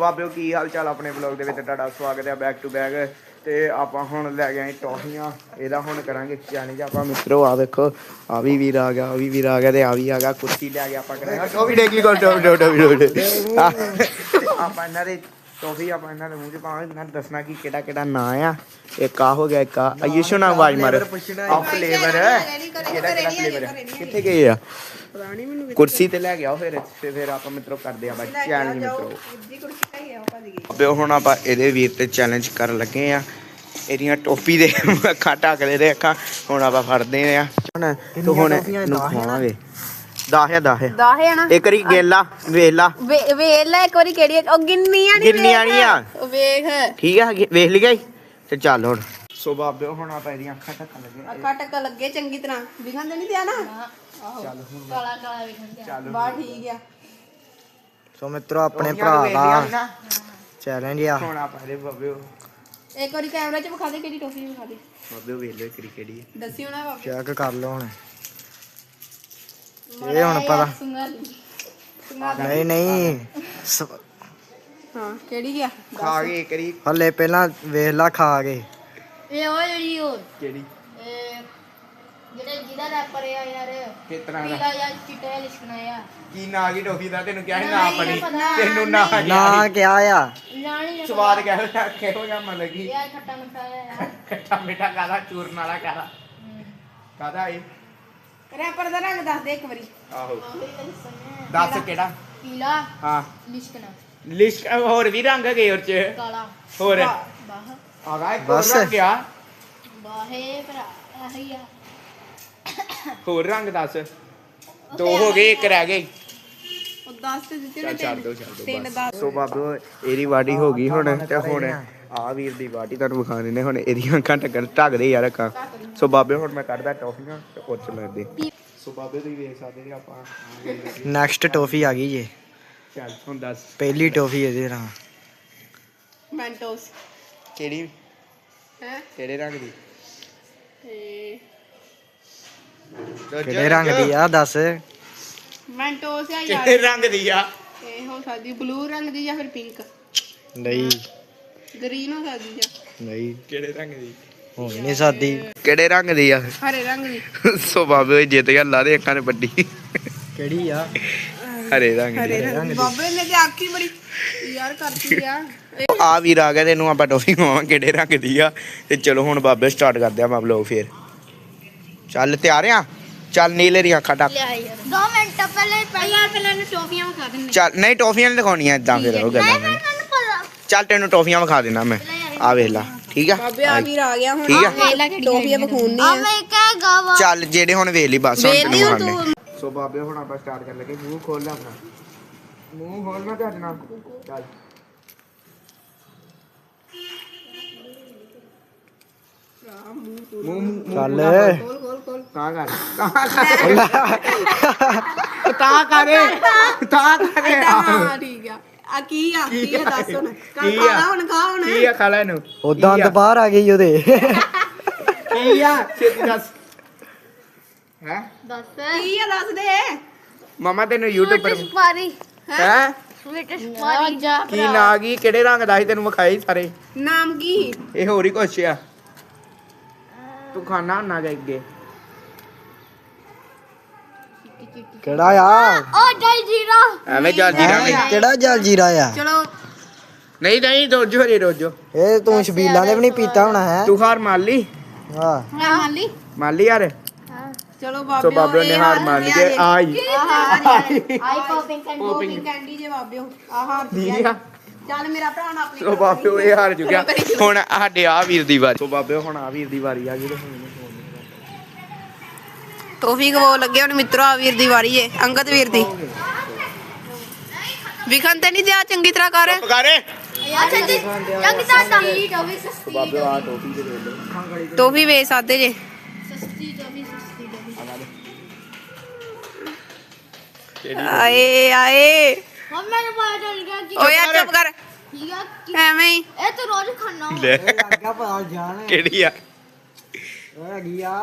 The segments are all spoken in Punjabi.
ਬਾਬਿਓ ਕੀ ਹਾਲ ਚਾਲ ਆਪਣੇ ਵਲੌਗ ਦੇ ਵਿੱਚ? ਤੁਹਾਡਾ ਸਵਾਗਤ ਹੈ ਬੈਕ ਟੂ ਬੈਕ ਤੇ ਆਪਾਂ ਹੁਣ ਲੈ ਗਏ ਆਂ ਟੌਫੀਆਂ ਇਹਦਾ ਹੁਣ ਕਰਾਂਗੇ ਚੈਲੰਜ ਆਪਾਂ। ਮਿੱਤਰੋ ਆ ਵੇਖੋ ਆ ਵੀ ਵੀਰ ਆ ਗਿਆ ਆ ਵੀ ਵੀਰ ਆ ਗਿਆ ਤੇ ਆ ਵੀ ਆ ਗਿਆ। ਕੁਰਸੀ ਲੈ ਕੇ ਆਪਾਂ ਕਰਾਂਗੇ। ਟੌਫੀ ਡੇਕੀ ਕੋ ਟੌਫੀ ਟੌਫੀ ਟੌਫੀ ਆਪਾਂ ਇਹਨਾਂ ਦੇ ਟੌਫੀ ਆਪਾਂ ਇਹਨਾਂ ਦੇ ਮੂੰਹ 'ਚ ਪਾਵਾਂਗੇ ਇਹਨਾਂ ਨੇ ਦੱਸਣਾ ਕਿ ਕਿਹੜਾ ਕਿਹੜਾ ਨਾਂ ਆ। ਇੱਕ ਆ ਹੋ ਗਿਆ ਇੱਕ ਆ ਆਯੂਸ਼ੋ ਨਾਲ ਆਵਾਜ਼ ਮਾਰ। ਆ ਫਲੇਵਰ ਕਿਹੜਾ ਕਿਹੜਾ ਫਲੇਵਰ ਕਿੱਥੇ ਗਏ ਆ? ਕੁਰਸੀ ਤੇ ਲੈ ਆਓ ਫਿਰ ਤੇ ਫਿਰ ਆਪਾਂ ਮਿੱਤਰੋ ਕਰਦੇ ਆ ਬਾਈ ਚੈਲੰਜ ਮਿੱਤਰੋ। ਅਬੇ ਹੁਣ ਆਪਾਂ ਇਹਦੇ ਵੀਰ ਤੇ ਚੈਲੰਜ ਕਰਨ ਲੱਗੇ ਆ। ਇਹਦੀਆਂ ਟੋਪੀ ਦੇ ਅੱਖਾਂ ਢੱਕ ਦੇ ਅੱਖਾਂ ਹੁਣ ਆਪਾਂ ਫੜਦੇ ਆ। ਹੁਣ ਤੂੰ ਹੁਣ ਇਹਨੂੰ ਖਵਾਵਾਂਗੇ। 10 ਆ 10 ਦਾਹੇ ਆ ਨਾ ਇੱਕ ਵਾਰੀ ਗੇਲਾ ਵੇਲਾ ਵੇ- ਵੇਖ ਲੈ ਇੱਕ ਵਾਰੀ ਕਿਹੜੀ ਆ। ਉਹ ਗਿਣਨੀਆਂ ਨਹੀਂ ਗਿਣਨੀਆਂ ਨੀ ਆ। ਵੇਖ। ਠੀਕ ਆ ਵੇਖ ਲਈ ਗਈ? ਤੇ ਚੱਲ ਹੁਣ। ਸੋ ਬਾਬੇ ਹੁਣ ਆਪਾਂ ਇਹਦੀਆਂ ਅੱਖਾਂ ਢੱਕਣ ਲੱਗੇ ਅੱਖਾਂ ਟੱਕਾ ਲੱਗੇ ਚੰਗੀ ਤਰ੍ਹਾਂ। ਵਿਖਣ ਤੇ ਨਹੀਂ ਦਿਆ ਨਾ? ਚੱਲ ਹੁਣ। ਕਾਲਾ ਕਾਲਾ ਵਿਖਣ ਚੱਲ ਬਾ ਠੀਕ ਆ। ਸੋ ਮਿੱਤਰੋ ਆਪਣੇ ਭਰਾ ਦਾ ਚੈਲੰਜ ਆ। ਹੁਣ ਆਪਾਂ ਇਹਦੇ ਬਾਬੇ ਇੱਕ ਵਾਰੀ ਕੈਮਰਾ 'ਚ ਵਿਖਾ ਦੇ ਕਿਹੜੀ ਟੋਫੀ ਵਿਖਾ ਦੇ। ਬਾਬੇ ਵੇਖ ਲਓ ਕਿਹੜੀ ਕਿਹੜੀ ਹੈ ਦੱਸਿਓ ਨਾ ਬਾਬੇ। ਚੈੱਕ ਕਰ ਲਓ ਹੁਣ। ਇਹ ਹੁਣ ਪਤਾ। ਨਹੀਂ ਨਹੀਂ। ਸ- ਹਾਂ ਕਿਹੜੀ ਆ? ਖਾ ਕੇ ਇੱਕ ਵਾਰੀ। ਹਲੇ ਪਹਿਲਾਂ ਵੇਖ ਲਾ ਖਾ ਕੇ। ਇਹ ਉਹ ਜਿਹੜੀ ਉਹ ਕਿਹੜੀ? ਇਹ ਜਿਹੜੇ ਜਿਹਦਾ ਰੈਪਰ ਆ ਯਾਰ। ਕਿਸ ਤਰ੍ਹਾਂ ਦਾ? ਪੀਲਾ ਜਾਂ ਚਿੱਟਾ ਜਿਹਾ ਲਿਸ਼ਕਣਾ ਆ। ਕੀ ਨਾ ਕੀ ਟੋਫੀ ਦਾ? ਤੈਨੂੰ ਕਿਹਾ ਸੀ ਨਾ ਆਪਣੀ। ਤੈਨੂੰ ਨਾ ਨਾ ਕਿਹਾ ਆ। ਨਾ ਨਹੀਂ ਸਵਾਦ ਕਿਹੋ ਜਿਹਾ ਕਿਹੋ ਜਿਹਾ ਮਤਲਬ ਕਿ? ਯਾਰ ਖੱਟਾ ਮਿੱਠਾ ਆ ਖੱਟਾ ਮਿੱਠਾ ਕਾਦਾ ਚੂਰਨ ਵਾਲਾ ਕਾਦਾ ਕਾਦਾ ਇਹ? ਰੈਪਰ ਦਾ ਰੰਗ ਦੱਸ ਦੇ ਇੱਕ ਵਾਰੀ। ਆਹੋ। ਦੱਸ ਕਿਹੜਾ? ਪੀਲਾ ਹਾਂ। ਲਿਸ਼ਕਣਾ ਲਿਸਟ ਹੋਰ ਵੀ ਰੰਗ ਗਏ ਉਹ ਚ। ਕਾਲਾ। ਹੋਰ। ਬਾਹ। ਆਗਾ ਇੱਕ ਬਸ। ਹੋਰ ਰੰਗ ਗਿਆ ਬਾਹੇ ਭਰਾ ਆਹੀ ਆ। ਹੋਰ ਰੰਗ ਦੱਸ। ਦੋ ਹੋ ਗਏ ਇੱਕ ਰਹਿ ਗਈ ਉਹ ਦੱਸ ਤੇ ਦਿੱਤੇ ਨੇ ਤਿੰਨ। ਸੋ ਬਾਬੂ ਇਹਦੀ ਵਾਢੀ ਹੋ ਗਈ ਹੁਣ ਤੇ ਹੁਣ। ਆ ਵੀਰ ਦੀ ਵਾਢੀ ਤੁਹਾਨੂੰ ਵਿਖਾ ਦਿੰਦੇ ਹੁਣ ਇਹਦੀਆਂ ਅੱਖਾਂ ਢੱਕਣ ਢੱਕਦੇ ਯਾਰ ਅੱਖਾਂ ਸੋ ਬਾਬੇ ਹੁਣ ਮੈਂ ਕੱਢਦਾ ਟੌਫੀਆਂ ਤੇ ਉਹ ਚ ਲੈਂਦੇ ਸੋ ਬਾਬੇ ਤੁਸੀਂ ਵੇਖ ਸਕਦੇ ਜੀ ਆਪਾਂ। ਨੈਕਸਟ ਟੋਫੀ ਆ ਗਈ ਜੇ। ਚੱਲ ਹੁਣ ਦੱਸ। ਪਹਿਲੀ ਟੋਫੀ ਇਹਦੇ ਨਾਲ। ਮੈਂਟੋਸ ਕਿਹੜੀ? ਹੈ? ਕਿਹੜੇ ਰੰਗ ਦੀ? ਕਿਹੜੇ ਰੰਗ ਦੀ ਆ ਦੱਸ। ਮੈਂਟੋਸ ਆ ਕਿਹੜੇ ਯਾਰ ਰੰਗ ਦੀ ਆ? ਇਹ ਹੋ ਸਕਦੀ ਬਲੂ ਰੰਗ ਦੀ ਜਾਂ ਫਿਰ ਪਿੰਕ ਨਹੀਂ। ਗ੍ਰੀਨ ਹੋ ਸਕਦੀ ਜਾਂ ਨਹੀਂ। ਕਿਹੜੇ ਰੰਗ ਦੀ? ਹੋ ਹੀ ਨਹੀਂ ਸਕਦੀ ਕਿਹੜੇ ਰੰਗ ਦੀ ਆ? ਹਰੇ ਰੰਗ ਦੀ। ਸੋ ਬਾਬੇ ਜਿੱਤ ਗਿਆ ਲਾ ਦੇ ਅੱਖਾਂ ਨੇ ਵੱਡੀ। ਕਿਹੜੀ ਆ? ਹਰੇ ਰੰਗ ਦੀ। ਹਰੇ ਰੰਗ ਦੀ। ਬਾਬੇ ਨੇ ਤੇ ਆਖੀ ਬੜੀ। ਯਾਰ ਕਰਤੀ ਆ। ਆ ਵੀਰ ਆ ਗਿਆ ਤੈਨੂੰ ਆਪਾਂ ਟੋਫੀ ਖਵਾਵਾਂ ਕਿਹੜੇ ਰੰਗ ਦੀ ਆ। ਤੇ ਚਲੋ ਹੁਣ ਬਾਬੇ ਸਟਾਰਟ ਕਰਦੇ ਆ ਮੈਂ ਵਲੌਗ ਫੇਰ। ਚੱਲ ਤਿਆਰ ਆ? ਚੱਲ ਨੀਲੇ ਦੀਆਂ ਅੱਖਾਂ ਟੱਕ ਲਿਆ ਯਾਰ। 2 ਮਿੰਟ ਪਹਿਲੇ ਪਹਿਲਾਂ ਪਹਿਲਾਂ ਨੂੰ ਟੋਪੀਆਂ ਵਿਖਾ ਦਿੰਦੇ। ਚੱਲ ਨਹੀਂ ਟੋਫੀਆਂ ਨਹੀਂ ਦਿਖਾਉਣੀਆਂ ਇਦਾਂ ਫਿਰ ਉਹ ਗੱਲਾਂ। ਨਹੀਂ ਚੱਲ ਤੈਨੂੰ ਟੋਫੀਆਂ ਵਿਖਾ ਦੇਣਾ ਮੈਂ। ਆ ਵੇਖ ਲੈ ਠੀਕ ਆ? ਬਾਬੇ ਆ ਵੀਰ ਆ ਗਿਆ ਹੁਣ। ਠੀਕ ਆ? ਵੇਲਾ ਕਿਹੜੀ ਟੋਪੀਆਂ ਵਿਖਾਉਣੀ ਆ। ਮੈਂ ਕਹਿ ਗਾਵਾ ਚੱਲ ਜਿਹੜੇ ਹੁਣ ਵੇਖ ਲਈ ਬਸ ਹੁਣ ਵੇਖ ਤੈਨੂੰ ਵਿਖਾਉਂਦੇ। ਸੋ ਬਾਬੇ ਹੁਣ ਆਪਾਂ ਸਟਾਰਟ ਕਰਨ ਲੱਗੇ। ਮੂੰਹ ਖੋਲ ਲੈ ਆਪਣਾ। ਮੂੰਹ ਖੋਲਣਾ ਤੇ ਹਟਣਾ ਚੱਲ। ਮੂੰਹ ਮੂੰਹ ਚੱਲ। ਤਾਂ ਕਰ। ਤਾਂ ਕਰ। ਤਾਂ ਕਰ। ਹਾਂ ਠੀਕ ਆ। ਆ ਕੀ ਆ? ਕੀ ਆ? ਦੱਸ ਹੁਣ। ਕੀ ਖਾ ਆ? ਹੁਣ ਖਾ ਹੁਣ। ਕੀ ਆ? ਖਾ ਲੈ ਇਹਨੂੰ। ਉਦਾਂ ਕੀ ਆ? ਤਾਂ ਬਾਹਰ ਆ ਗਈ ਉਹਦੇ। ਕੀ ਆ? ਛੇਤੀ ਦੱਸ। ਹੈ? ਦੱਸ। ਕੀ ਆ? ਦੱਸ ਦੇ। ਮਮਾ ਤੈਨੂੰ YouTube ਪਰ ਸਪਾਰੀ ਹੈ? ਸਵੀਟ ਸਪਾਰੀ ਜਾ ਕੀ ਨਾ ਗਈ ਕਿਹੜੇ ਰੰਗ ਦਾ ਸੀ? ਤੈਨੂੰ ਵਿਖਾਈ ਸਾਰੇ। ਨਾਮ ਕੀ? ਇਹ ਹੋਰ ਹੀ ਕੁਛ ਆ। ਤੂੰ ਖਾਣਾ ਨਾ ਜਾ ਅੱਗੇ। ਕਿਹੜਾ ਆ? ਓ ਜਲ ਜੀਰਾ ਐਵੇਂ ਚੱਲ ਜੀ ਰੰਗ ਕਿਹੜਾ ਜਲ ਜੀਰਾ ਆ? ਚਲੋ। ਨਹੀਂ ਨਹੀਂ ਰੋਜੋ ਰੇ ਰੋਜੋ। ਇਹ ਤੂੰ ਛਬੀਲਾਂ ਦੇ ਵੀ ਨਹੀਂ ਪੀਤਾ ਹੋਣਾ ਹੈ? ਤੂੰ ਹਾਰ ਮੰਨ ਲਈ ਹਾਂ। ਮੈਂ ਮੰਨ ਲਈ ਮੰਨ ਲਈ ਯਾਰ ਚਲੋ ਸੋ ਬਾਬਿਓ ਬਾਬੇ ਨੇ ਹਾਰ ਮੰਨ ਕੇ ਆਈ। ਆਈ ਪੋਪਿੰਗ ਕੈਂਡੀ ਪੋਪਿੰਗ ਕੈਂਡੀ ਜੇ ਬਾਬਿਓ। ਆ ਹਾਰ ਠੀਕ ਆ ਚੱਲ ਮੇਰਾ ਭਰਾ ਨਾ ਆਪਣੀ ਸੋ ਬਾਬੇ ਇਹ ਹਾਰ ਚੁੱਕਿਆ। ਹੁਣ ਸਾਡੇ ਆ ਵੀਰ ਦੀ ਵਾਰੀ। ਸੋ ਬਾਬੇ ਹੁਣ ਆ ਵੀਰ ਦੀ ਵਾਰੀ ਆ ਗਈ ਤੇ ਹੁਣ ਟੋਫੀ ਗਵੋ ਲੱਗੇ ਹੁਣ ਮਿੱਤਰੋ ਆ ਵੀਰ ਦੀ ਵਾਰੀ ਏ ਅੰਗਦ ਵੀਰ ਦੀ। ਵਿਖਣ ਤੇ ਨਹੀਂ ਦਿਆ ਚੰਗੀ ਤਰ੍ਹਾਂ ਕਰ। ਪਕਾਰੇ ਅੱਛਾ ਜੀ ਜੰਗ ਸਾਡਾ ਟੋਵੀ ਸਸਤੀ ਬਾਬੇ ਆ। ਟੋਪੀ ਦੇ ਦੇ ਟੋਫੀ ਵੇ ਸਾਦੇ ਜੇ। ਸਸਤੀ ਟੋਵੀ ਸਸਤੀ ਟੋਵੀ ਆਏ ਆਏ। ਹੁਣ ਮੈਨੂੰ ਪਤਾ ਚੱਲ ਗਿਆ ਕਿ ਓਏ ਚੁੱਪ ਕਰ। ਠੀਕ ਆ ਕਿ ਐਵੇਂ ਹੀ। ਇਹ ਤੂੰ ਰੋਜ਼ ਖਾਣਾ। ਲੈ। ਲੱਗਾ ਪਤਾ ਜਾਣ। ਕਿਹੜੀ ਆ? ਹੈਗੀ ਆ।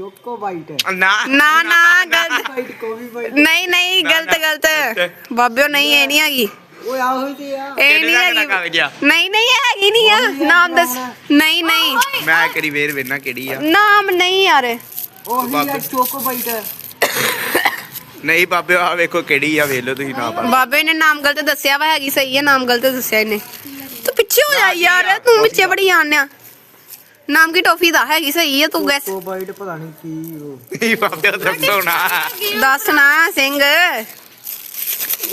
ਚੋਕੋ ਬਾਈਟ ਨਾ ਨਾ ਨਾ ਗਲਤ ਬਾਈਟ ਕੋਵੀ ਬਾਈਟ ਨਹੀਂ ਨਹੀਂ ਗਲਤ ਗਲਤ ਬਾਬਿਓ ਨਹੀਂ ਇਹ ਨਹੀਂ ਹੈਗੀ ਓਏ ਆਹੋ ਹੀ ਤੇ ਆ ਇਹ ਨਹੀਂ ਹੈਗੀ ਕਾਗਜ਼ ਆ? ਨਹੀਂ ਨਹੀਂ ਇਹ ਹੈਗੀ ਨਹੀਂ ਆ ਨਾਮ ਦੱਸ ਨਹੀਂ ਨਹੀਂ ਮੈਂ ਕਰੀ ਵੇਰ ਵੇਨਾ ਕਿਹੜੀ ਆ ਨਾਮ ਨਹੀਂ ਯਾਰ ਉਹ ਹੀ ਬਾਬੇ। ਆ ਚੋਕੋ ਬਾਈਟ ਨਹੀਂ ਬਾਬੇ ਆ ਵੇਖੋ ਕਿਹੜੀ ਆ ਵੇਖ ਲਓ ਤੁਸੀਂ ਨਾ ਪਾ ਬਾਬੇ ਨੇ ਨਾਮ ਗਲਤ ਦੱਸਿਆ ਵਾ ਹੈਗੀ ਸਹੀ ਹੈ ਨਾਮ ਗਲਤ ਦੱਸਿਆ ਇਹਨੇ ਤੂੰ ਪਿੱਛੇ ਹੋ ਜਾ ਯਾਰ ਤੂੰ ਪਿੱਛੇ ਬੜੀ ਆਣਿਆ ਨਾਮ ਕੀ ਟੋਫੀ ਦਾ? ਹੈਗੀ ਸਹੀ ਹੈ ਤੂੰ ਗੈਸ ਚੋਕੋ ਬਾਈਟ ਪਤਾ ਨਹੀਂ ਕੀ ਉਹ। ਨਹੀਂ ਬਾਬੇ ਦੱਸੋ ਨਾ। ਦੱਸ ਨਾ ਸਿੰਘ।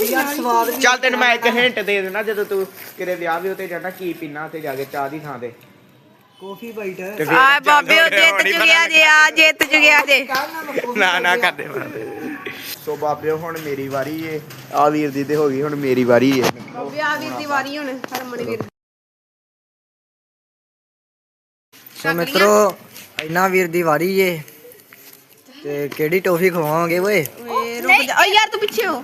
ਯਾਰ ਸਵਾਦ ਵੀ ਚੱਲ ਤੈਨੂੰ ਮੈਂ ਇੱਕ ਹਿੰਟ ਦੇ ਦੇਣਾ ਜਦੋਂ ਤੂੰ ਕਿਤੇ ਵਿਆਹ ਵੀ ਉੱਤੇ ਜਾਣਾ ਕੀ ਪੀਣਾ ਉੱਤੇ ਜਾ ਕੇ ਚਾਹ ਦੀ ਥਾਂ ਤੇ। ਕਾਫੀ ਬਾਈਟ ਤੇ ਫਿਰ ਆ ਚੱਲ ਬਾਬੇ ਉਹ ਹੁਣ ਜਿੱਤ ਚੁਗਿਆ ਜੇ ਆ ਜਿੱਤ ਚੁਗਿਆ ਜੇ। ਨਾ ਨਾ ਕਰਦੇ ਬਾਬੇ। ਸੋ ਬਾਬੇ ਹੁਣ ਮੇਰੀ ਵਾਰੀ ਏ। ਆ ਵੀਰ ਦੀ ਤੇ ਹੋ ਗਈ ਹੁਣ ਮੇਰੀ ਵਾਰੀ ਏ। ਬਾਬੇ ਆ ਵੀਰ ਦੀ ਵਾਰੀ ਹੁਣ ਹਰਮਨ ਵੀਰ ਸੋ ਮਿੱਤਰੋ ਇੰਨਾ ਵੀਰ ਦੀ ਵਾਰੀ ਏ। ਤੇ ਕਿਹੜੀ ਟੋਫੀ ਖਵਾਵਾਂਗੇ ਓਏ? ਓਏ ਰੁਕ ਜਾ। ਓ ਯਾਰ ਤੂੰ ਪਿੱਛੇ ਹੋ।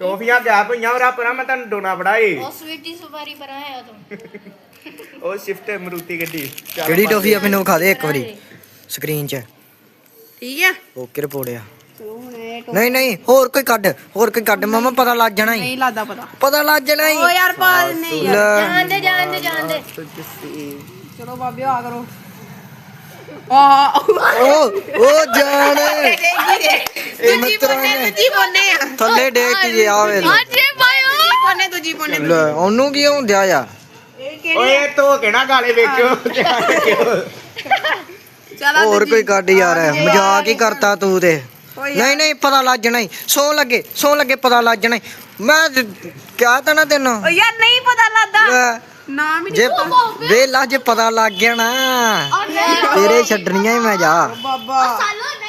ਟੋਫੀਆਂ ਗਿਆ ਪਈਆਂ ਔਰ ਆਪਣਾ ਮੈਂ ਤੁਹਾਨੂੰ ਡੋਨਾ ਫੜਾਏ ਉਹ ਸਵੀਟੀ ਸੁਪਾਰੀ ਪਰ ਆਇਆ ਤੂੰ। ਉਹ ਸ਼ਿਫਟ ਮਰੂਤੀ ਗੱਡੀ। ਕਿਹੜੀ। ਟੋਫੀ ਆ ਮੈਨੂੰ ਵਿਖਾ ਦੇ ਇੱਕ ਵਾਰੀ? ਸਕਰੀਨ 'ਚ। ਠੀਕ ਹੈ ਓਕੇ ਰਿਪੋਰਟ ਆ। ਨਹੀਂ ਨਹੀਂ ਹੋਰ ਕੋਈ ਕੱਢ ਹੋਰ ਕੋਈ ਕੱਢ। ਮਾਮਾ ਪਤਾ ਲੱਗ ਜਾਣਾ ਹੀ ਨਹੀਂ ਲੱਗਦਾ ਪਤਾ। ਪਤਾ ਲੱਗ ਜਾਣਾ ਹੀ ਓ ਯਾਰ ਪਾ ਨਹੀਂ ਯਾਰ ਜਾਣਦੇ ਜਾਣਦੇ ਚਲੋ ਬਾਬੇ ਆ ਕਰੋ। ਆ ਉਹ ਉਹ ਜਾਣ। ਦੂਜੀ ਮਿੱਤਰਾਂ ਨੇ। ਦੂਜੀ ਬੋਨੇ ਆ। ਥੱਲੇ ਡੇਕ ਜੇ ਆਵੇ ਅਜੇ ਭਾਈਓ ਬੋਨੇ ਦੂਜੀ ਬੋਨੇ। ਲੈ ਉਹਨੂੰ ਕੀ ਹੁੰਦਿਆ ਆ ਇਹ ਕਿਹੜੀ ਓਏ ਧੋ ਕੇ ਨਾ ਗਾਲੇ ਵੇਖਿਓ ਧਿਆਨ ਰੱਖਿਓ। ਚਲਾ ਹੋਰ ਕੋਈ ਕੱਢ ਯਾਰ। ਮਜ਼ਾਕ ਹੀ ਕਰਤਾ ਤੂੰ ਤੇ। ਨਹੀਂ ਨਹੀਂ ਪਤਾ ਲੱਗ ਜਾਣਾ ਹੀ ਸੌ ਲੱਗੇ ਸੌ ਲੱਗੇ ਪਤਾ ਲੱਗ ਜਾਣਾ ਈ। ਮੈਂ ਕਿਹਾ ਤਾਂ ਨਾ ਤੈਨੂੰ। ਓ ਯਾਰ ਨਹੀਂ ਪਤਾ ਲੱਗਦਾ। ਲੈ, ਨਾਮ ਹੀ ਜੇ ਨਹੀਂ ਵੇਲਾ ਜੇ ਪਤਾ ਲੱਗ ਗਿਆ ਨਾ। ਤੇਰੇ ਛੱਡਣੀਆਂ ਹੀ ਮੈਂ ਜਾ। ਬਾਬਾ।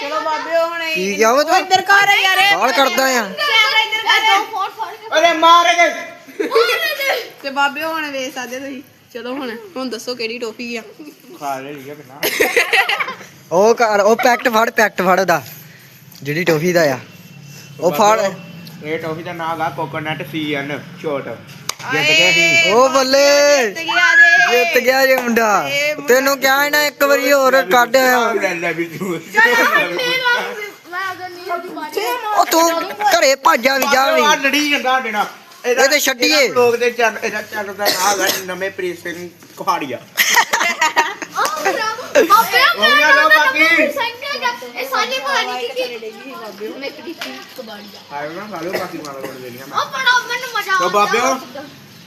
ਚਲੋ ਬਾਬੇ ਉਹ ਹੁਣ ਕੀ ਇੱਧਰ ਕਰ ਯਾਰ। ਗਾਲ ਕਰਦਾ ਆ। ਮਾਰ ਤੇ ਬਾਬੇ ਵੇਖ ਸਕਦੇ ਤੁਸੀਂ। ਚਲੋ ਹੁਣ ਹੁਣ ਦੱਸੋ ਕਿਹੜੀ ਟੋਫੀ ਆ। ਖਾ ਲੈ ਲਿਆ ਬਿਨਾ ਉਹ ਕਰ ਉਹ ਪੈਕਟ ਫੜ ਪੈਕਟ ਫੜ ਉਹਦਾ। ਜਿਹੜੀ ਟੋਫੀ ਦਾ ਆ। ਉਹ ਫੜ। ਇਹ ਟੋਫੀ ਦਾ ਨਾਮ ਆ ਕੋਕੋਨਟ ਸੀਐਨ ਸ਼ੋਟ ਜਿੱਤ ਗਏ ਸੀ। ਉਹ ਬੱਲੇ। ਤੇ ਗਿਆ ਜੇ। ਜਿੱਤ ਗਿਆ ਜੇ ਮੁੰਡਾ। ਤੈਨੂੰ ਕਿਹਾ ਨਾ ਇੱਕ ਵਾਰੀ ਹੋਰ ਕੱਢ ਉਹ ਤੂੰ ਘਰੇ ਭਾਜਾ ਵੀ ਜਾ ਵੀ। ਲੜੀ ਜਾਂਦਾ ਦੇਣਾ ਇਹ ਤੇ ਛੱਡੀਏ। ਲੋਕ ਦੇ ਚੱਲ ਇਹਦਾ ਚੱਲ ਦਾ ਨਾਮ ਹੈ ਨਵੇਂ ਪ੍ਰੀਤ ਸਿੰਘ ਕੁਹਾੜੀਆ। ਬਾਬੇ ਹੋ ਗਿਆ ਲੋ ਬਾਕੀ। ਇਹ ਸਾਡੀ ਬਾਣੀ ਕੀ ਮੈਂ ਕਿਹੜੀ ਚੀਜ਼ ਕਬਾੜੀ ਆ ਆਇਓ ਨਾ ਖਾ ਲਓ ਬਾਕੀ ਮਾਲਾ ਕੋਲ ਦੇਣੀਆਂ ਮੈਂ। ਉਹ ਬੜਾ ਮੈਨੂੰ ਮਜ਼ਾ ਤੋ ਆਉਂਦਾ ਬਾਬਿਓ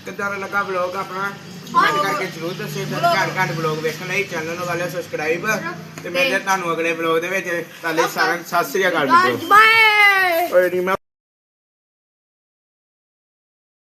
ਕਿੱਦਾਂ ਦਾ ਲੱਗਾ ਵਲੌਗ ਆਪਣਾ? ਕਮੈਂਟ ਕਰਕੇ ਜ਼ਰੂਰ ਦੱਸਿਓ ਤੇ ਘੱਟ ਘੱਟ ਵਲੌਗ ਵੇਖਣ ਲਈ ਚੈਨਲ ਨੂੰ ਵਾਲੇ ਸਬਸਕ੍ਰਾਈਬ ਤੇ ਮਿਲਦੇ ਤੁਹਾਨੂੰ ਅਗਲੇ ਵਲੌਗ ਦੇ ਵਿੱਚ ਤਾਲੇ ਸਾਰਿਆਂ ਨੂੰ ਸਤਿ ਸ੍ਰੀ ਅਕਾਲ ਬਾਏ ਓਏ ਨੀ ਮੈਂ